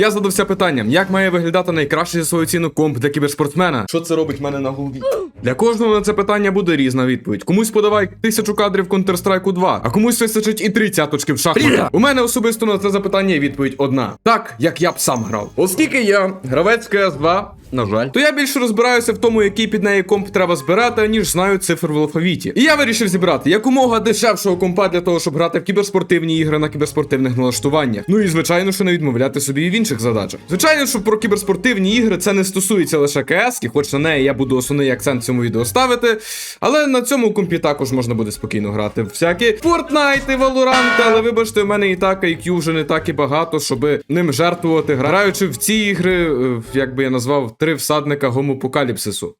Я задався питанням, як має виглядати найкращий за свою ціну комп для кіберспортсмена? Що це робить в мене на голові? Для кожного на це питання буде різна відповідь. Комусь подавай тисячу кадрів Counter-Strike 2, а комусь вистачить і тридцяточки в шахматах. У мене особисто на це запитання відповідь одна: так, як я б сам грав. Оскільки я гравець CS2, на жаль, то я більше розбираюся в тому, який під неї комп треба збирати, ніж знаю цифр в алфавіті. І я вирішив зібрати якомога дешевшого компа для того, щоб грати в кіберспортивні ігри на кіберспортивних налаштуваннях. Ну і звичайно, що не відмовляти собі і в інших задачах. Звичайно, що про кіберспортивні ігри це не стосується лише КС, хоч на неї я буду основний акцент цьому відео ставити. Але на цьому компі також можна буде спокійно грати в всякі Фортнайти, Валоранти, але вибачте, в мене і так IQ вже не так і багато, щоб ним жертвувати, граючи в ці ігри, е, як би я назвав, три всадника гомопокаліпсису.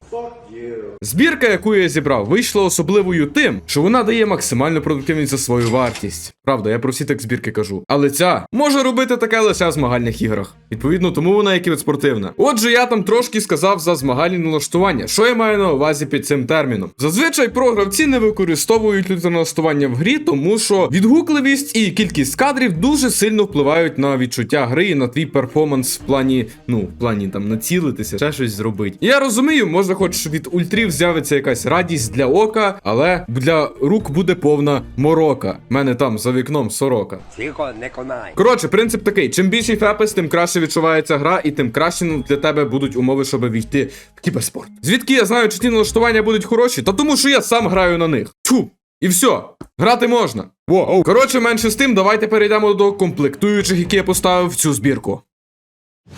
Збірка, яку я зібрав, вийшла особливою тим, що вона дає максимальну продуктивність за свою вартість. Правда, я про всі так збірки кажу. Але ця може робити таке лише в змагальних іграх. Відповідно, тому вона як і спортивна. Отже, я там трошки сказав за змагальні налаштування. Що я маю на увазі під цим терміном? Зазвичай програвці не використовують налаштування в грі, тому що відгукливість і кількість кадрів дуже сильно впливають на відчуття гри і на твій перформанс в плані, ну, в плані там націлитися, ще щось зробити. Я розумію, може, хоч від ультрів з'явиться якась радість для ока, але для рук буде повна морока. У мене там за вікном сорока. Тихо, не конай. Коротше, принцип такий: чим більший фепес, тим краще відчувається гра, і тим краще ну, для тебе будуть умови, щоб війти в кіберспорт. Звідки я знаю, чи ті налаштування будуть хороші? Та тому, що я сам граю на них. Тьфу! І все, грати можна. Воу. Коротше, менше з тим, давайте перейдемо до комплектуючих, які я поставив в цю збірку.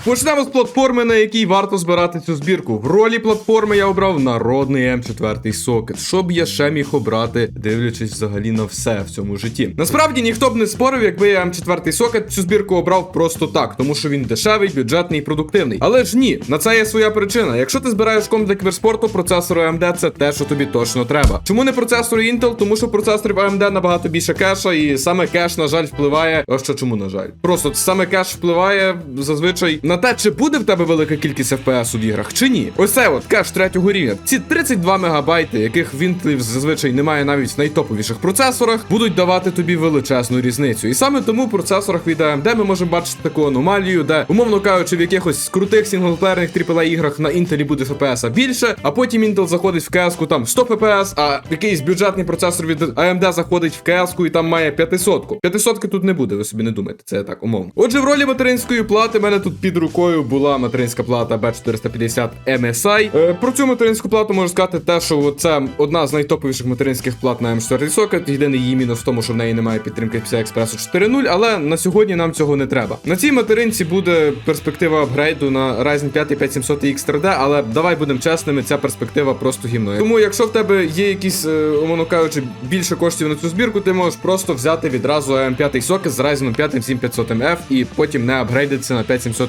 Почнемо з платформи, на якій варто збирати цю збірку. В ролі платформи я обрав народний М4 сокет, щоб я ще міг обрати, дивлячись взагалі на все в цьому житті. Насправді ніхто б не спорив, якби я М4 сокет цю збірку обрав просто так, тому що він дешевий, бюджетний і продуктивний. Але ж ні, на це є своя причина. Якщо ти збираєш комп для кіберспорту, процесор AMD це те, що тобі точно треба. Чому не процесор Intel? Тому що процесорів AMD набагато більше кеша, і саме кеш, на жаль, впливає. А що чому, на жаль? Просто саме кеш впливає зазвичай на те, чи буде в тебе велика кількість FPS в іграх, чи ні. Ось от кеш третього рівня. Ці 32 мегабайти, яких в Intel зазвичай немає навіть в найтоповіших процесорах, будуть давати тобі величезну різницю. І саме тому в процесорах від AMD ми можемо бачити таку аномалію, де, умовно кажучи, в якихось крутих синглплеєрних AAA іграх на Intel буде FPS більше, а потім Intel заходить в CS там 100 FPS, а якийсь бюджетний процесор від AMD заходить в CS і там має 500. 500 тут не буде, ви собі не думаєте, це так умовно. Отже, в ролі материнської плати мене тут під рукою була материнська плата B450 MSI. Е, про цю материнську плату можу сказати те, що це одна з найтоповіших материнських плат на M4 сокет. Єдиний її мінус в тому, що в неї немає підтримки PCI Express 4.0, але на сьогодні нам цього не треба. На цій материнці буде перспектива апгрейду на Ryzen 5 5700X 3D, але давай будемо чесними, ця перспектива просто гімною. Тому, якщо в тебе є якісь, е, умовно кажучи, більше коштів на цю збірку, ти можеш просто взяти відразу M5 сокет з Ryzen 5 7500MF і потім не апгрейдитися на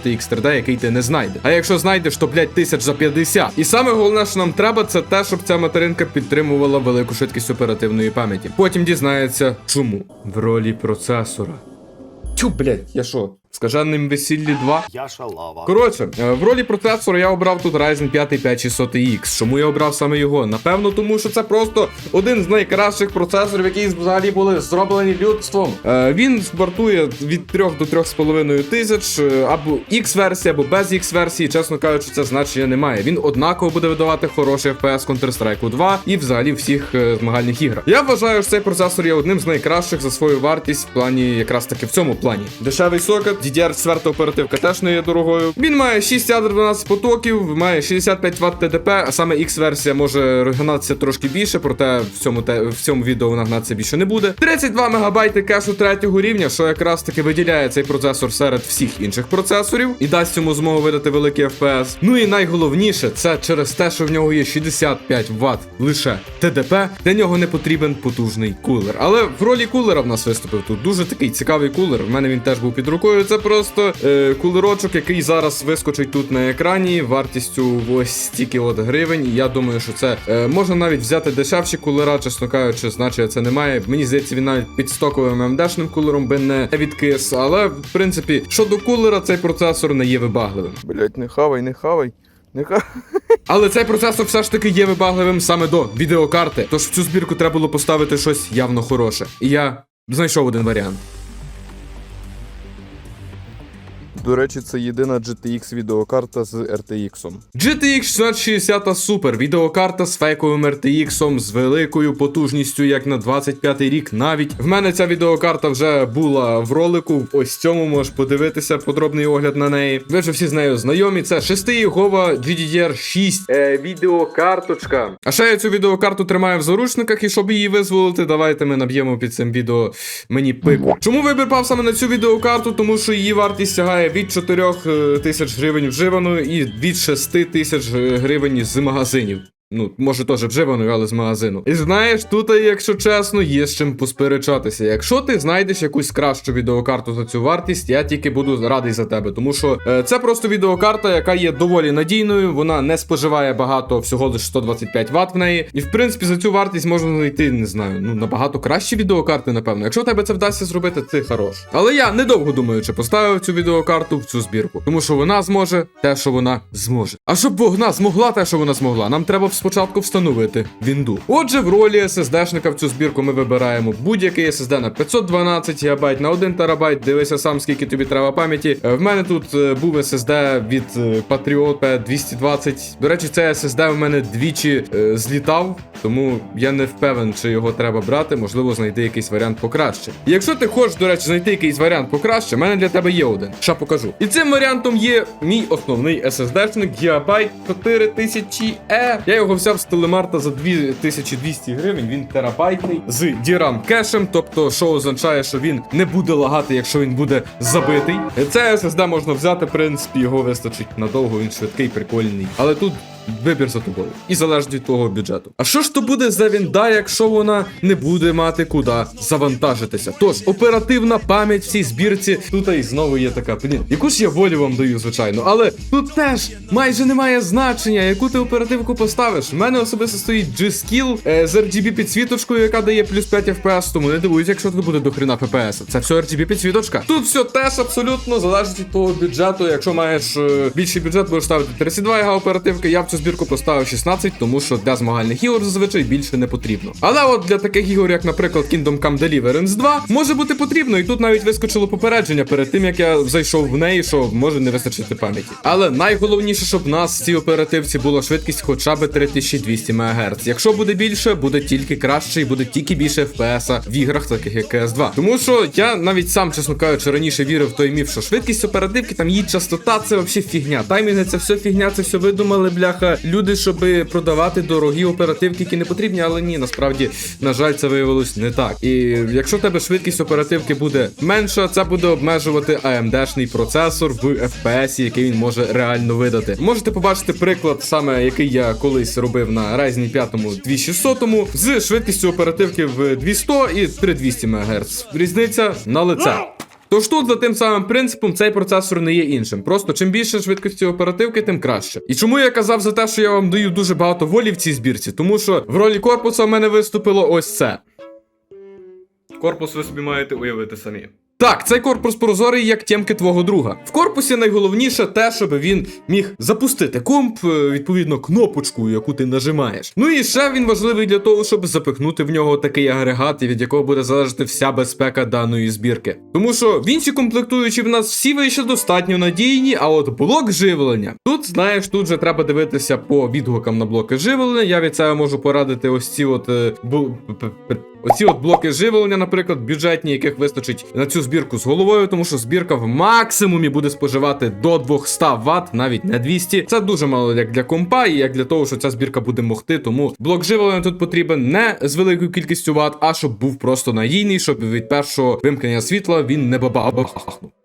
5700X 3D, який ти не знайдеш. А якщо знайдеш, то блять тисяч за 50. І саме головне, що нам треба, це те, щоб ця материнка підтримувала велику швидкість оперативної пам'яті. Потім дізнається, чому в ролі процесора. Тю, блять, я що? Скаженним весіллі 2? Я шалава. Коротше, е, в ролі процесора я обрав тут Ryzen 5 5600X. Чому я обрав саме його? Напевно, тому що це просто один з найкращих процесорів, які взагалі були зроблені людством. Е, Він вартує від 3 до 3,5 тисяч, е, або X-версія, або без X-версії. Чесно кажучи, це значення немає. Він однаково буде видавати хороший FPS Counter-Strike 2 і взагалі всіх змагальних іграх. Я вважаю, що цей процесор є одним з найкращих за свою вартість в плані, якраз таки в цьому плані. Дешевий сокет, DDR4 оперативка теж не є дорогою. Він має 6 ядер 12 потоків, має 65 Вт ТДП, а саме X-версія може гнатися трошки більше, проте в цьому те в цьому відео вона гнатися більше не буде. 32 МБ кешу третього рівня, що якраз таки виділяє цей процесор серед всіх інших процесорів і дасть йому змогу видати великий FPS. Ну і найголовніше, це через те, що в нього є 65 Вт лише ТДП, для нього не потрібен потужний кулер. Але в ролі кулера в нас виступив тут дуже такий цікавий кулер. В мене він теж був під рукою. Це просто е, кулерочок, який зараз вискочить тут на екрані, вартістю ось стільки от гривень. І я думаю, що це е, можна навіть взяти дешевші кулера, чесно кажучи, значення це немає. Мені здається, він навіть під стоковим МДшним кулером би не відкис. Але в принципі, щодо кулера, цей процесор не є вибагливим. Блять, не хавай. Не хавай. Але цей процесор все ж таки є вибагливим саме до відеокарти. Тож в цю збірку треба було поставити щось явно хороше. І я знайшов один варіант. До речі, це єдина GTX відеокарта з RTX. GTX 1660 Super відеокарта з фейковим RTX, з великою потужністю, як на 25 рік. Навіть в мене ця відеокарта вже була в ролику. Ось цьому можеш подивитися подробний огляд на неї. Ви вже всі з нею знайомі. Це 6-гігова GDDR6 е, відеокарточка. А ще я цю відеокарту тримаю в заручниках, і щоб її визволити, давайте ми наб'ємо під цим відео мені пику. Чому вибір пав саме на цю відеокарту? Тому що її вартість сягає від 4 е, тисяч гривень вживаної і від 6 тисяч е, гривень з магазинів. Ну, може, теж вживаною, але з магазину. І знаєш, тут, якщо чесно, є з чим посперечатися. Якщо ти знайдеш якусь кращу відеокарту за цю вартість, я тільки буду радий за тебе. Тому що е, це просто відеокарта, яка є доволі надійною, вона не споживає багато, всього лише 125 Вт в неї. І в принципі за цю вартість можна знайти, не знаю, ну набагато кращі відеокарти, напевно. Якщо тебе це вдасться зробити, ти хорош. Але я недовго думаючи, поставив цю відеокарту в цю збірку, тому що вона зможе те, що вона зможе. А щоб вона змогла те, що вона змогла, нам треба спочатку встановити вінду. Отже, в ролі SSD-шника в цю збірку ми вибираємо будь-який SSD на 512 ГБ, на 1 ТБ. Дивися сам, скільки тобі треба пам'яті. Е, В мене тут е, був SSD від е, Patriot P220. До речі, цей SSD в мене двічі е, злітав, тому я не впевнен, чи його треба брати. Можливо, знайти якийсь варіант покраще. Якщо ти хочеш, до речі, знайти якийсь варіант покраще, в мене для тебе є один. Ща покажу. І цим варіантом є мій основний SSD-шник Gigabyte 4000E. Я його взяв з телемарта за 2200 гривень. Він терабайтний з дірам кешем, тобто, що означає, що він не буде лагати, якщо він буде забитий. Це SSD можна взяти, в принципі, його вистачить надовго. Він швидкий, прикольний. Але тут. Вибір за тобою. І залежить від твого бюджету. А що ж то буде за вінда, якщо вона не буде мати куди завантажитися? Тож, оперативна пам'ять в цій збірці. Тут і знову є така, блін, яку ж я волю вам даю, звичайно. Але тут теж майже немає значення, яку ти оперативку поставиш. У мене особисто стоїть G-Skill е, з RGB підсвіточкою, яка дає плюс 5 FPS, тому не дивуюсь, якщо тут буде до хрена FPS. Це все RGB підсвіточка. Тут все теж абсолютно залежить від твого бюджету. Якщо маєш е, більший бюджет, будеш ставити 32 ГБ оперативки. Я в цю збірку поставив 16, тому що для змагальних ігор зазвичай більше не потрібно. Але от для таких ігор, як, наприклад, Kingdom Come Deliverance 2, може бути потрібно, і тут навіть вискочило попередження перед тим, як я зайшов в неї, що може не вистачити пам'яті. Але найголовніше, щоб в нас в цій оперативці була швидкість хоча б 3200 МГц. Якщо буде більше, буде тільки краще і буде тільки більше FPS в іграх, таких як CS2. Тому що я навіть сам, чесно кажучи, раніше вірив в той міф, що швидкість оперативки, там її частота, це взагалі фігня. Таймінги це все фігня, це все видумали, бляха. Люди, щоб продавати дорогі оперативки, які не потрібні, але ні, насправді, на жаль, це виявилось не так. І якщо в тебе швидкість оперативки буде менша, це буде обмежувати AMD-шний процесор в FPS, який він може реально видати. Можете побачити приклад, саме який я колись робив на Ryzen 5 2600 з швидкістю оперативки в 200 і 3200 МГц. Різниця на лице. Тож тут за тим самим принципом цей процесор не є іншим. Просто чим більше швидкості оперативки, тим краще. І чому я казав за те, що я вам даю дуже багато волі в цій збірці? Тому що в ролі корпуса в мене виступило ось це. Корпус ви собі маєте уявити самі. Так, цей корпус прозорий, як тємки твого друга. В корпусі найголовніше те, щоб він міг запустити комп, е, відповідно, кнопочку, яку ти нажимаєш. Ну і ще він важливий для того, щоб запихнути в нього такий агрегат, від якого буде залежати вся безпека даної збірки. Тому що в інші комплектуючі в нас всі вийшли достатньо надійні, а от блок живлення. Тут, знаєш, тут же треба дивитися по відгукам на блоки живлення. Я від себе можу порадити ось ці от. Оці от блоки живлення, наприклад, бюджетні, яких вистачить на цю збірку з головою, тому що збірка в максимумі буде споживати до 200 Вт, навіть не 200. Це дуже мало як для компа, і як для того, що ця збірка буде могти. Тому блок живлення тут потрібен не з великою кількістю ват, а щоб був просто надійний, щоб від першого вимкнення світла він не бабахнув.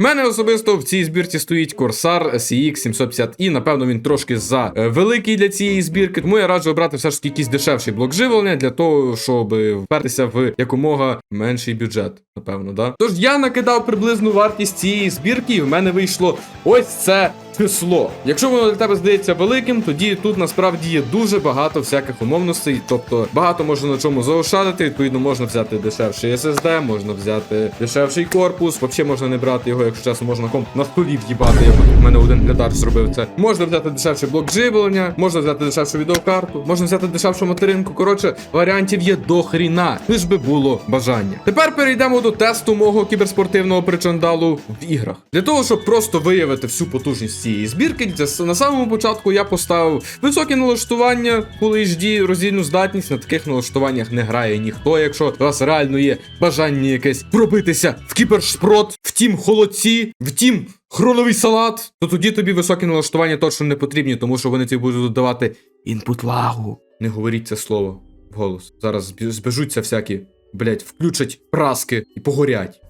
Мене особисто в цій збірці стоїть Corsair CX 750i. Напевно, він трошки за е, великий для цієї збірки. Тому я раджу обрати все ж таки якийсь дешевший блок живлення для того, щоб впертися в якомога менший бюджет. Напевно, да. Тож я накидав приблизну вартість цієї збірки, і в мене вийшло ось це число. Якщо воно для тебе здається великим, тоді тут насправді є дуже багато всяких умовностей. Тобто багато можна на чому заощадити. Відповідно, можна взяти дешевший SSD, можна взяти дешевший корпус. Взагалі можна не брати його, якщо чесно, можна комп на столі в'їбати. Як у мене один глядач зробив це. Можна взяти дешевший блок живлення, можна взяти дешевшу відеокарту, можна взяти дешевшу материнку. Коротше, варіантів є до хріна, лиш би було бажання. Тепер перейдемо до тесту мого кіберспортивного причандалу в іграх. Для того, щоб просто виявити всю потужність цієї збірки, на самому початку я поставив високі налаштування Full HD, роздільну здатність. На таких налаштуваннях не грає ніхто. Якщо у вас реально є бажання якесь пробитися в кібершпрот, втім холодці, втім. Хроновий салат, то тоді тобі високі налаштування точно не потрібні, тому що вони тобі будуть додавати інпут лагу. Не говоріть це слово вголос. Зараз збі- збежуться всякі, блять, включать праски і погорять.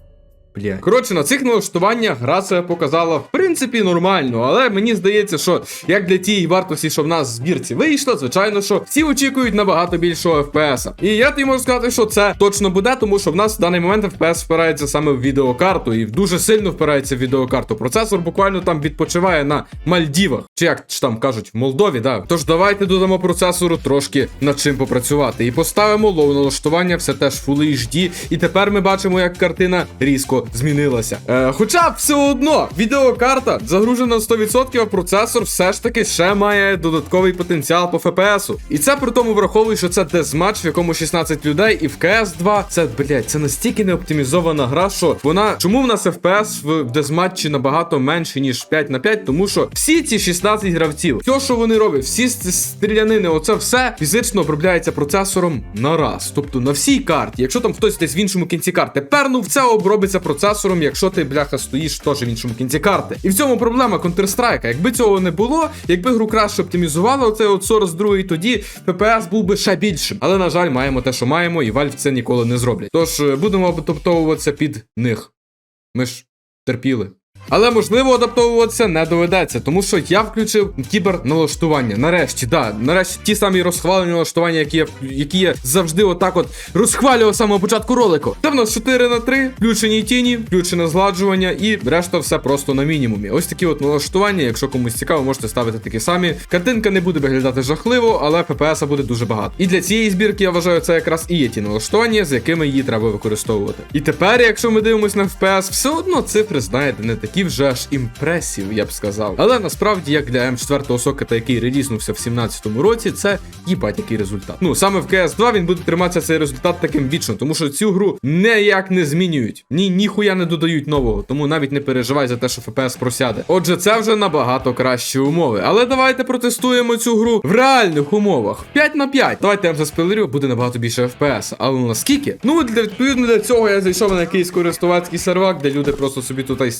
Блядь. Коротше, на цих налаштуваннях гра себе показала в принципі нормально, але мені здається, що як для тієї вартості, що в нас в збірці вийшло, звичайно, що всі очікують набагато більшого FPS. І я тобі можу сказати, що це точно буде, тому що в нас в даний момент FPS впирається саме в відеокарту, і дуже сильно впирається в відеокарту. Процесор буквально там відпочиває на Мальдівах, чи як ж там кажуть, в Молдові, да. Тож давайте додамо процесору трошки над чим попрацювати. І поставимо лоу налаштування, все теж Full HD. І тепер ми бачимо, як картина різко змінилася. Е, хоча все одно відеокарта загружена 100%, а процесор все ж таки ще має додатковий потенціал по FPS. І це при тому враховує, що це дезматч, в якому 16 людей, і в CS 2 це, блядь, це настільки не оптимізована гра, що вона. Чому в нас FPS в дезматчі набагато менше, ніж 5 на 5? Тому що всі ці 16 гравців, все, що вони роблять, всі стрілянини, оце все фізично обробляється процесором на раз. Тобто на всій карті. Якщо там хтось десь в іншому кінці карти пернув, це обробиться процесором, якщо ти бляха стоїш теж в іншому кінці карти. І в цьому проблема Counter-Strike. Якби цього не було, якби гру краще оптимізували, оцей от Source 2, тоді ППС був би ще більшим. Але на жаль, маємо те, що маємо, і Valve це ніколи не зроблять. Тож е, будемо адаптовуватися під них. Ми ж терпіли. Але можливо адаптовуватися не доведеться, тому що я включив кіберналаштування. Нарешті, да, нарешті ті самі розхвалені налаштування, які я, які я завжди отак от розхвалював з самого початку ролику. Це в нас 4 на 3, включені тіні, включене згладжування і решта все просто на мінімумі. Ось такі от налаштування. Якщо комусь цікаво, можете ставити такі самі. Картинка не буде виглядати жахливо, але ППС буде дуже багато. І для цієї збірки я вважаю, це якраз і є ті налаштування, з якими її треба використовувати. І тепер, якщо ми дивимося на FPS, все одно цифри, знаєте, не такі вже аж імпресів, я б сказав. Але насправді, як для М4 сокета, який релізнувся в 17-му році, це їбать який результат. Ну саме в CS 2 він буде триматися цей результат таким вічно, тому що цю гру ніяк не змінюють. Ні, ніхуя не додають нового, тому навіть не переживай за те, що FPS просяде. Отже, це вже набагато кращі умови. Але давайте протестуємо цю гру в реальних умовах. 5 на 5. Давайте я вам заспойлерю, буде набагато більше FPS. Але наскільки? Ну, для відповідно для цього я зайшов на якийсь користувацький сервак, де люди просто собі тут і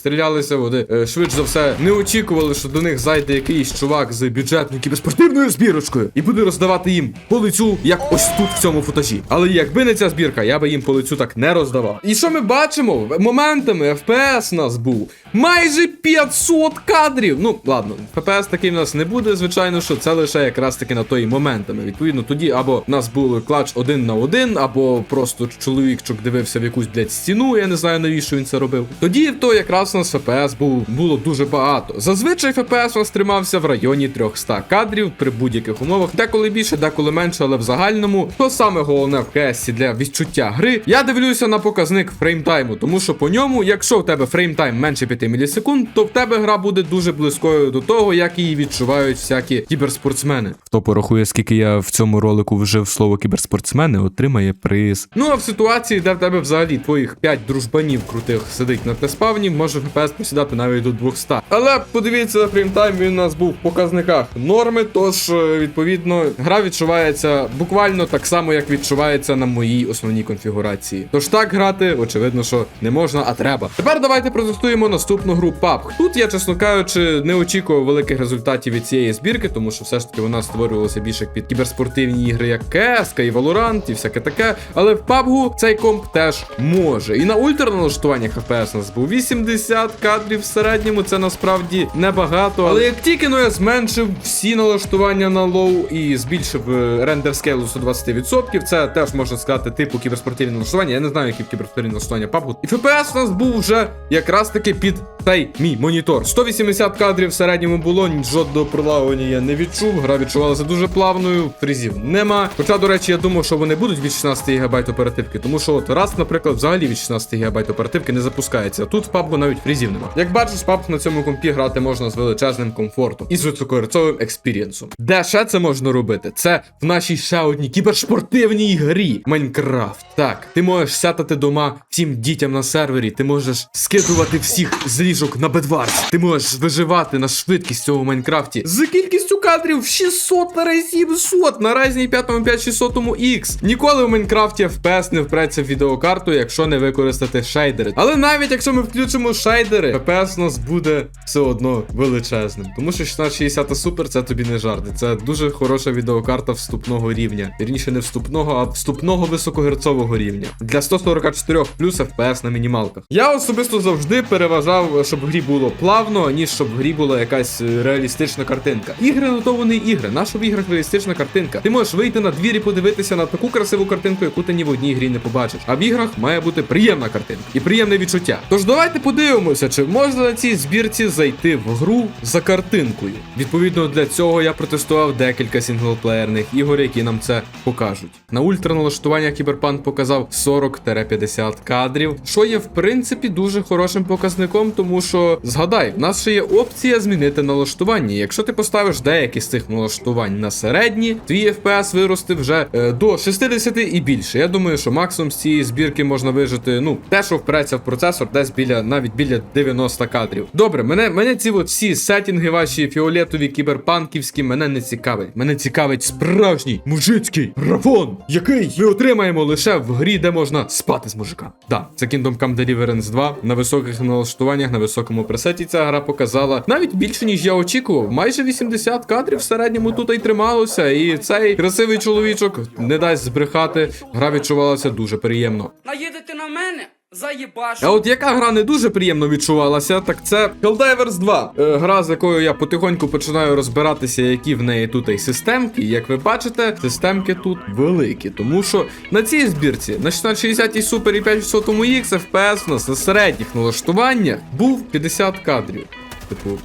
стрілялися. Вони е, швидше за все не очікували, що до них зайде якийсь чувак з бюджетною кіберспортивною збірочкою і буде роздавати їм по лицю, як ось тут в цьому футажі. Але якби не ця збірка, я би їм по лицю так не роздавав. І що ми бачимо? Моментами FPS нас був майже 500 кадрів. Ну ладно, FPS такий в нас не буде, звичайно, що це лише якраз таки на той моментами. Відповідно, тоді або в нас був клач один на один, або просто чоловікчик дивився в якусь блядь, стіну. Я не знаю навіщо він це робив. Тоді то якраз у нас FPS був було дуже багато. Зазвичай FPS у нас тримався в районі 300 кадрів при будь-яких умовах. Деколи більше, деколи менше, але в загальному то саме головне в CS для відчуття гри. Я дивлюся на показник фреймтайму, тому що по ньому, якщо в тебе фреймтайм менше 5 мілісекунд, то в тебе гра буде дуже близькою до того, як її відчувають всякі кіберспортсмени. Хто порахує, скільки я в цьому ролику вжив слово кіберспортсмени, отримає приз. Ну а в ситуації, де в тебе взагалі твоїх 5 дружбанів крутих сидить на теспавні, може FPS посідати навіть до 200. Але подивіться на фреймтайм, він у нас був в показниках норми, тож е, відповідно гра відчувається буквально так само, як відчувається на моїй основній конфігурації. Тож так грати, очевидно, що не можна, а треба. Тепер давайте протестуємо наступну гру PUBG. Тут я, чесно кажучи, не очікував великих результатів від цієї збірки, тому що все ж таки вона створювалася більше під кіберспортивні ігри, як CS, і Valorant, і всяке таке. Але в PUBG цей комп теж може. І на ультра налаштуваннях FPS у нас був 80 кадрів. в середньому, це насправді небагато. Але як тільки ну, я зменшив всі налаштування на лоу і збільшив е, рендер скейлу з 120%, це теж можна сказати, типу кіберспортивні налаштування. Я не знаю, які кіберспортивні налаштування PUBG. І FPS у нас був вже якраз таки під цей мій монітор. 180 кадрів в середньому було, жодного пролагування я не відчув. Гра відчувалася дуже плавною, фрізів нема. Хоча, до речі, я думав, що вони будуть від 16 ГБ оперативки, тому що от раз, наприклад, взагалі від 16 ГБ оперативки не запускається. Тут в PUBG навіть фрізів нема. Як бачиш, PUBG на цьому компі грати можна з величезним комфортом і з високогерцовим експірієнсом. Де ще це можна робити? Це в нашій ще одній кіберспортивній грі Майнкрафт. Так, ти можеш сятати дома всім дітям на сервері, ти можеш скидувати всіх з ліжок на бедварс. Ти можеш виживати на швидкість цього Майнкрафті з кількістю кадрів в 600 на 700 на Ryzen 5 5600 X. Ніколи в Майнкрафті FPS не впреться в відеокарту, якщо не використати шейдери. Але навіть якщо ми включимо шейдери, FPS у нас буде все одно величезним. Тому що 1660 Super це тобі не жарти. Це дуже хороша відеокарта вступного рівня. Вірніше не вступного, а вступного високогерцового рівня. Для 144 плюс FPS на мінімалках. Я особисто завжди переважав, щоб в грі було плавно, ніж щоб в грі була якась е, реалістична картинка. Ігри на ігри. Наша в іграх реалістична картинка. Ти можеш вийти на двір і подивитися на таку красиву картинку, яку ти ні в одній грі не побачиш. А в іграх має бути приємна картинка і приємне відчуття. Тож давайте подивимося, чи можна на цій збірці зайти в гру за картинкою. Відповідно для цього я протестував декілька сінглплеєрних ігор, які нам це покажуть. На ультраналаштування Кіберпанк показав 40-50 кадрів, що є в принципі дуже хорошим показником, тому що згадай, в нас ще є опція змінити налаштування. Якщо ти поставиш деякі з цих налаштувань на середні, твій FPS виросте вже е, до 60 і більше. Я думаю, що максимум з цієї збірки можна вижити, ну, те, що впреться в процесор, десь біля навіть біля 90 кадрів. Добре, мене, мене ці от всі сеттінги ваші фіолетові, кіберпанківські, мене не цікавить. Мене цікавить справжній мужицький графон, який ми отримаємо лише в грі, де можна спати з мужиками. Да, це Kingdom Come Deliverance 2 на високих налаштуваннях, на високому пресеті ця гра показала навіть більше, ніж я очікував. Майже 80 кадрів в середньому тут і трималося. І цей красивий чоловічок не дасть збрехати. Гра відчувалася дуже приємно. Наїдете на мене? Заєбашу. А от яка гра не дуже приємно відчувалася, так це Helldivers 2. Е, гра, з якою я потихоньку починаю розбиратися, які в неї тут і системки. І як ви бачите, системки тут великі. Тому що на цій збірці на 1660 Super і 500 X FPS у нас на середніх налаштуваннях був 50 кадрів. Типу.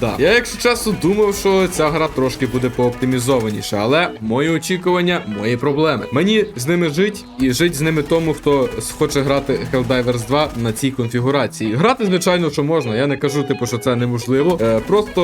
Да. Я, якщо чесно, думав, що ця гра трошки буде пооптимізованіша, але мої очікування, мої проблеми. Мені з ними жить і жить з ними тому, хто хоче грати Helldivers 2 на цій конфігурації. Грати, звичайно, що можна. Я не кажу, типу, що це неможливо. Е, просто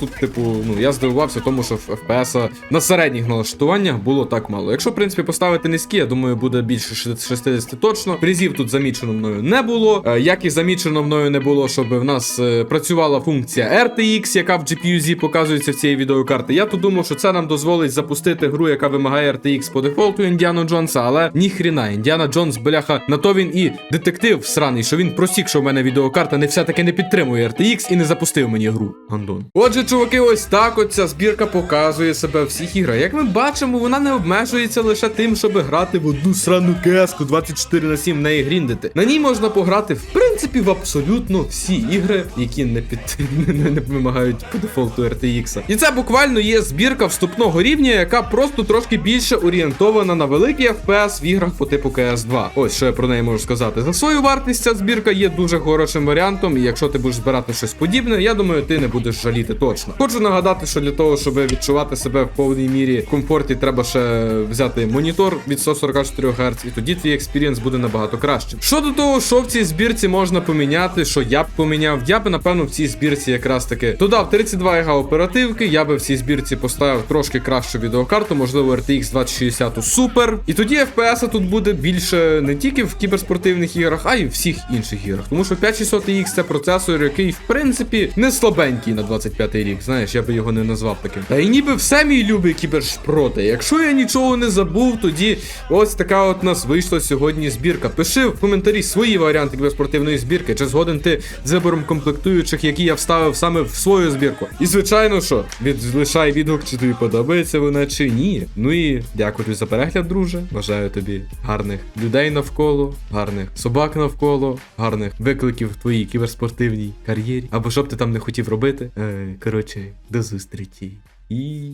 тут, типу, ну я здивувався тому, що в FPS на середніх налаштуваннях було так мало. Якщо, в принципі, поставити низькі, я думаю, буде більше 60 точно. Призів тут замічено мною не було. Е, як і замічено мною не було, щоб в нас е, працювала функція RTX, яка в GPU-Z показується в цієї відеокарти. Я тут думав, що це нам дозволить запустити гру, яка вимагає RTX по дефолту Індіану Джонса, але ніхріна, Індіана Джонс, бляха, на то він і детектив сраний, що він просік, що в мене відеокарта не все-таки не підтримує RTX і не запустив мені гру. Гандон. Отже, чуваки, ось так от ця збірка показує себе в всіх іграх. Як ми бачимо, вона не обмежується лише тим, щоб грати в одну срану кеску 24 на 7 в неї гріндити. На ній можна пограти, в принципі, в абсолютно всі ігри, які не під не, не вимагають по дефолту RTX. І це буквально є збірка вступного рівня, яка просто трошки більше орієнтована на великий FPS в іграх по типу CS2. Ось що я про неї можу сказати. За свою вартість ця збірка є дуже хорошим варіантом, і якщо ти будеш збирати щось подібне, я думаю, ти не будеш жаліти точно. Хочу нагадати, що для того, щоб відчувати себе в повній мірі в комфорті, треба ще взяти монітор від 144 Гц, і тоді твій експірієнс буде набагато кращим. Щодо того, що в цій збірці можна поміняти, що я б поміняв, я б напевно в цій збірці якраз таки додав 32 ГБ оперативки. Я би в цій збірці поставив трошки кращу відеокарту, можливо, RTX 2060 Super. І тоді FPS тут буде більше не тільки в кіберспортивних іграх, а й в всіх інших іграх. Тому що 5600 X це процесор, який в принципі не слабенький на 25 рік. Знаєш, я би його не назвав таким. Та й ніби все мій любий кібершпроти. Якщо я нічого не забув, тоді ось така от нас вийшла сьогодні збірка. Пиши в коментарі свої варіанти кіберспортивної збірки, чи згоден ти з вибором комплектуючих, які я вставив саме в свою збірку. І звичайно, що відлишай відгук, чи тобі подобається вона чи ні. Ну і дякую тобі за перегляд, друже. Бажаю тобі гарних людей навколо, гарних собак навколо, гарних викликів в твоїй кіберспортивній кар'єрі. Або що б ти там не хотів робити. Е, коротше, до зустрічі. І.